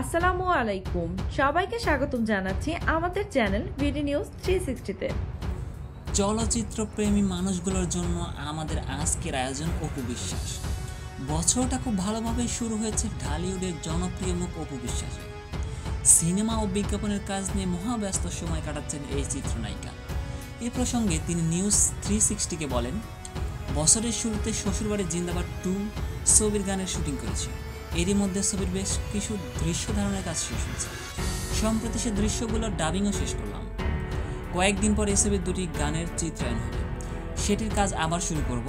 আসসালামু আলাইকুম। সবাইকে স্বাগতম জানাচ্ছি আমাদের চ্যানেল ভিডি নিউজ থ্রি সিক্সটিতে চলচ্চিত্র প্রেমী মানুষগুলোর জন্য আমাদের আজকের আয়োজন অপু বিশ্বাস। বছরটা খুব ভালোভাবে শুরু হয়েছে ঢালিউডের জনপ্রিয় মুখ অপু বিশ্বাস। সিনেমা ও বিজ্ঞাপনের কাজ নিয়ে মহাব্যস্ত সময় কাটাচ্ছেন এই চিত্রনায়িকা। এ প্রসঙ্গে তিনি নিউজ থ্রি সিক্সটিকে বলেন, বছরের শুরুতে শ্বশুরবাড়ি জিন্দাবাদ টু ছবির গানের শুটিং করেছি। এরই মধ্যে ছবির বেশ কিছু দৃশ্য ধারণের কাজ শেষ হয়েছে। সম্প্রতি সে দৃশ্যগুলোর ডাবিংও শেষ করলাম। কয়েকদিন পর এই ছবির দুটি গানের চিত্রায়ন হবে। সেটির কাজ আবার শুরু করব।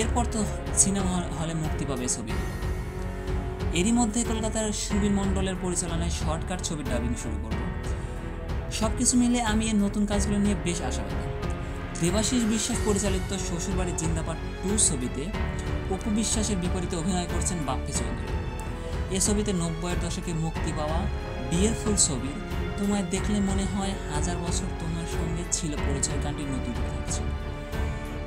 এরপর তো সিনেমা হলে মুক্তি পাবে ছবিগুলো এরই মধ্যে কলকাতার সুবীর মণ্ডলের পরিচালনায় শর্টকাট ছবির ডাবিং শুরু করব। সব কিছু মিলে আমি এর নতুন কাজগুলো নিয়ে বেশ আশাবাদী দেবাশিস বিশ্বাস পরিচালিত শ্বশুরবাড়ি জিন্দাবাদ টু ছবিতে অপু বিশ্বাসের বিপরীতে অভিনয় করছেন বাপ্পি চৌধুরী। এ ছবিতে নব্বইয়ের দশকে মুক্তি পাওয়া বিয়ের ফুল ছবির তোমায় দেখলে মনে হয় হাজার বছর তোমার সঙ্গে ছিল পরিচয়, গানটি নতুন করে থাকছে।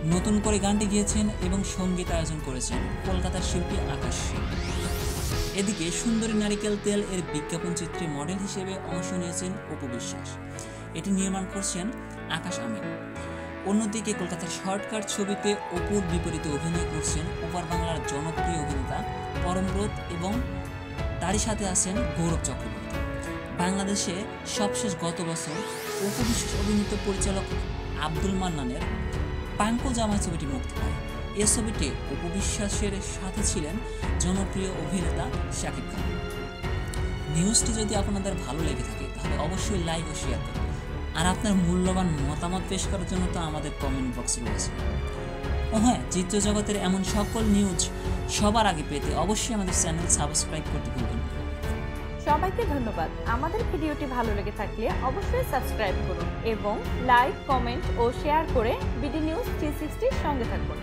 নতুন করে গানটি গিয়েছেন এবং সংগীত আয়োজন করেছেন কলকাতার শিল্পী আকাশ এদিকে সুন্দরী নারিকেল তেল এর বিজ্ঞাপন চিত্রে মডেল হিসেবে অংশ নিয়েছেন অপু বিশ্বাস। এটি নির্মাণ করছেন আকাশ আমিন অন্যদিকে কলকাতার শর্টকাট ছবিতে অপুর বিপরীতে অভিনয় করছেন ওপার বাংলার জনপ্রিয় অভিনেতা পরমব্রত এবং তারই সাথে আছেন গৌরব চক্রবর্তী। বাংলাদেশে সবশেষ গত বছর অপু বিশ্বাস অভিনীত পরিচালক আব্দুল মান্নানের পাঙ্কো জামাই ছবিটি মুক্তি পায়। এ ছবিটি উপবিশ্বাসের সাথে ছিলেন জনপ্রিয় অভিনেতা শাকিব খান। নিউজটি যদি আপনাদের ভালো লেগে থাকে, তাহলে অবশ্যই লাইক ও শেয়ার করবেন আর আপনার মূল্যবান মতামত পেশ করার জন্য তো আমাদের কমেন্ট বক্স রয়েছে। ও হ্যাঁ চিত্র জগতের এমন সকল নিউজ সবার আগে পেতে অবশ্যই আমাদের চ্যানেল সাবস্ক্রাইব করতে ভুলবেন না। সবাইকে ধন্যবাদ। আমাদের ভিডিওটি ভালো লেগে থাকলে অবশ্যই সাবস্ক্রাইব করুন এবং লাইক, কমেন্ট ও শেয়ার করে বিডি নিউজ থ্রি সঙ্গে থাকুন।